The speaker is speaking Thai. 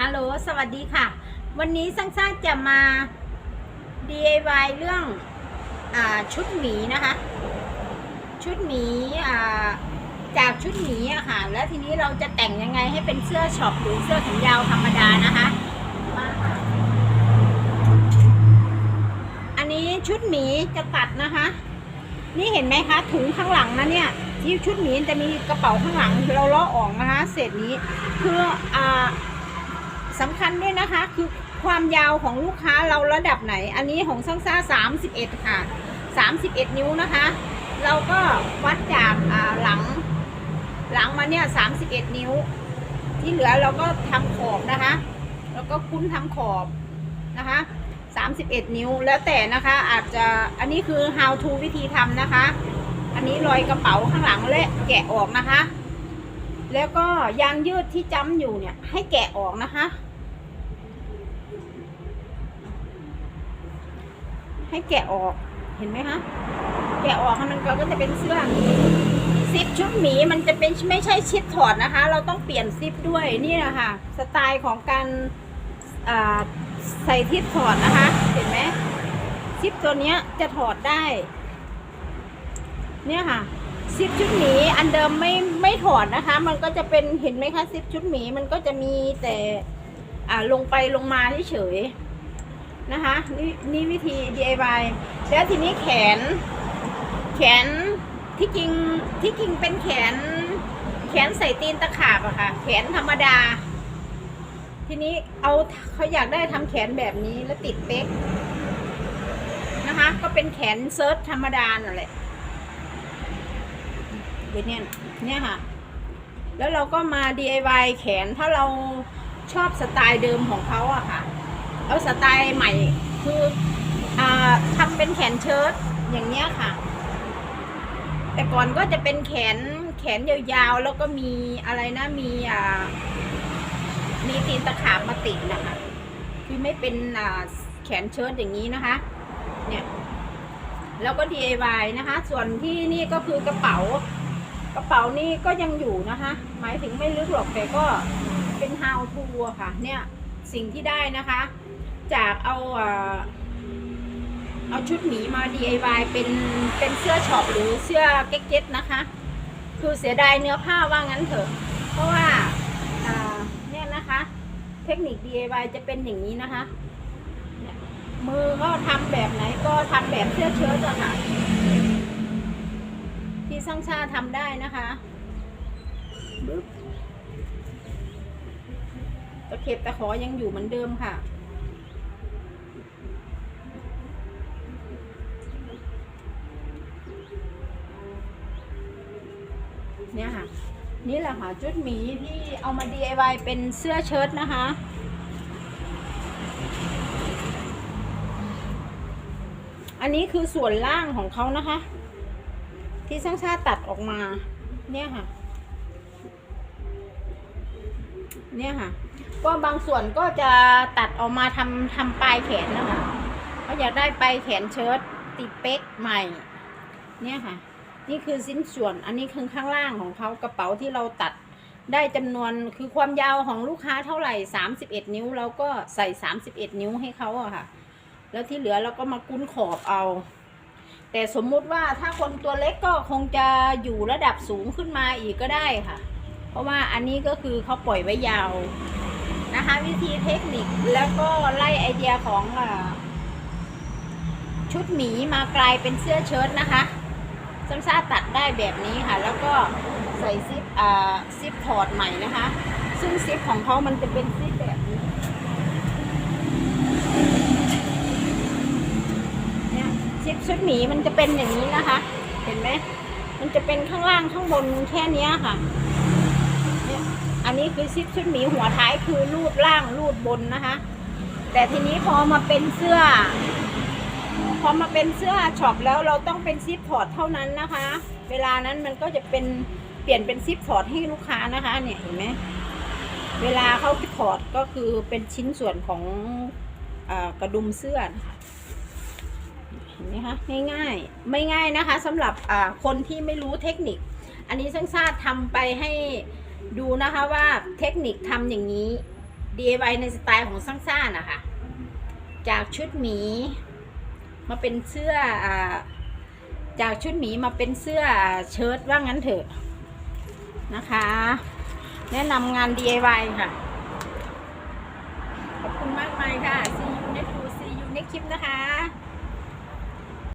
ฮัลโหล สวัสดีค่ะ วันนี้สังซ่าจะมา DIY เรื่องอชุดหมีนะคะ ชุดหมีจากชุดหมีอะค่ะ แล้วทีนี้เราจะแต่งยังไงให้เป็นเสื้อช็อปหรือเสื้อแขนยาวธรรมดานะคะ อันนี้ชุดหมีจะตัดนะคะ นี่เห็นไหมคะถุงข้างหลังนะเนี่ยที่ชุดหมีจะมีกระเป๋าข้างหลังเราเลาะออกนะคะเศษนี้คืออ่า สำคัญด้วยนะคะ คือความยาวของลูกค้าเราระดับไหน อันนี้ของซังซ่า31 ค่ะ 31 นิ้วนะคะ เราก็วัดจากหลัง หลังมาเนี่ย 31 นิ้ว ที่เหลือเราก็ทำขอบนะคะ แล้วก็คุ้นทำขอบนะคะ31 นิ้วแล้วแต่นะคะอาจจะอันนี้คือ how to วิธีทำนะคะ อันนี้รอยกระเป๋าข้างหลังและแกะออกนะคะ แล้วก็ยางยืดที่จ้ำอยู่เนี่ยให้แกะออกนะคะ ให้แกะออกเห็นไหมคะแกะออกค่ะมันก็จะเป็นเสื้อซิปชุดหมีมันจะเป็นไม่ใช่ชิดถอดนะคะ เราต้องเปลี่ยนซิปด้วยนี่แหละค่ะสไตล์ของการใส่ทิปถอดนะคะ เห็นไหมซิปตัวนี้จะถอดได้ เนี่ยค่ะซิปชุดหมีอันเดิมไม่ไม่ถอดนะคะ มันก็จะเป็นเห็นไหมคะซิปชุดหมีมันก็จะมีแต่ลงไปลงมาเฉย นะคะนี่นี่วิธี DIY แล้วทีนี้แขน แขนที่จริงที่จริงเป็นแขน แขนใส่ตีนตะขาบอะค่ะ แขนธรรมดา ทีนี้เอาเขาอยากได้ทำแขนแบบนี้แล้วติดเป๊กนะคะก็เป็นแขนเซิร์ชธรรมดานั่นแหละเวเนี่ยเนี่ยค่ะ แล้วเราก็มา DIY แขนถ้าเราชอบสไตล์เดิมของเขาอะค่ะ เอาสไตล์ใหม่คืออทำเป็นแขนเชิ้ตอย่างเนี้ยค่ะ แต่ก่อนก็จะเป็นแขนแขนยาวๆ แล้วก็มีอะไรนะมีอ่ามีตีนตะขาบมาติดนะคะ คือไม่เป็นอ่าแขนเชิ้ตอย่างนี้นะคะ เนี่ยแล้วก็ DIY นะคะ ส่วนที่นี่ก็คือกระเป๋ากระเป๋านี่ก็ยังอยู่นะคะ หมายถึงไม่ลึกหรอกแต่ก็เป็น how to ค่ะ เนี่ย สิ่งที่ได้นะคะ จากเอาเอ่อเอาชุดหมีมา DIY เป็นเป็นเสื้อช็อปหรือเสื้อเก๊กๆนะคะ คือเสียดายเนื้อผ้าว่างั้นเถอะ เพราะว่าอ่าเนี่ยนะคะ เทคนิค DIY จะเป็นอย่างนี้นะคะเนี่ยมือก็ทำแบบไหนก็ทำแบบเสื้อเชิ้ตอะค่ะ ที่สร้างชาทำได้นะคะบึ๊บตะเข็บตะขอยังอยู่เหมือนเดิมค่ะ เนี่ยค่ะ นี่แหละค่ะจุดหมีที่เอามา DIY เป็นเสื้อเชิ้ตนะคะ อันนี้คือส่วนล่างของเขานะคะ ที่ช่างชาติตัดออกมา เนี่ยค่ะ เนี่ยค่ะ ก็บางส่วนก็จะตัดออกมาทำทำปลายแขนนะคะเขาอยากได้ปลายแขนเชิ้ตติดเป๊กใหม่ เนี่ยค่ะ นี่คือสิ้นส่วน อันนี้คือข้างล่างของเขากระเป๋าที่เราตัดได้จำนวนคือความยาวของลูกค้าเท่าไหร่ 31 นิ้วเราก็ใส่ 31 นิ้วให้เขาอะค่ะ แล้วที่เหลือเราก็มากุ้นขอบเอา แต่สมมุติว่าถ้าคนตัวเล็กก็คงจะอยู่ระดับสูงขึ้นมาอีกก็ได้ค่ะ เพราะว่าอันนี้ก็คือเขาปล่อยไว้ยาวนะคะ วิธีเทคนิคแล้วก็ไล่ไอเดียของอชุดหมีมากลายเป็นเสื้อเชิ้ตนะคะ ซัมซ่าตัดได้แบบนี้ค่ะ แล้วก็ใส่ซิปอ่าซิปถอดใหม่นะคะ ซึ่งซิปของเขามันจะเป็นซิปแบบนี้เนี่ยซิปชุดหมีมันจะเป็นอย่างนี้นะคะ เห็นไหมมันจะเป็นข้างล่างข้างบนแค่นี้ค่ะเนี่ยอันนี้คือซิปชุดหมีหัวท้ายคือรูดล่างรูดบนนะคะ แต่ทีนี้พอมาเป็นเสื้อ พอมาเป็นเสื้อช็อปแล้วเราต้องเป็นซิปถอดเท่านั้นนะคะ เวลานั้นมันก็จะเป็นเปลี่ยนเป็นซิปถอดให้ลูกค้านะคะ เนี่ยเห็นไหมเวลาเขาถอดก็คือเป็นชิ้นส่วนของอกระดุมเสื้อนะคะเห็นไหมคะง่ายๆไม่ง่ายนะคะสำหรับคนที่ไม่รู้เทคนิค อันนี้ช่างชาติทำไปให้ดูนะคะว่าเทคนิคทำอย่างนี้ DIY ในสไตล์ของซังซ่านะคะ จากชุดหมี มาเป็นเสื้ออจากชุดหมีมาเป็นเสื้อเชิ้ตว่างั้นเถอะนะคะ แนะนำงาน DIY ค่ะ ขอบคุณมากมายค่ะซีอูเน็ตฟูซีอูเน็ตคลิปนะคะ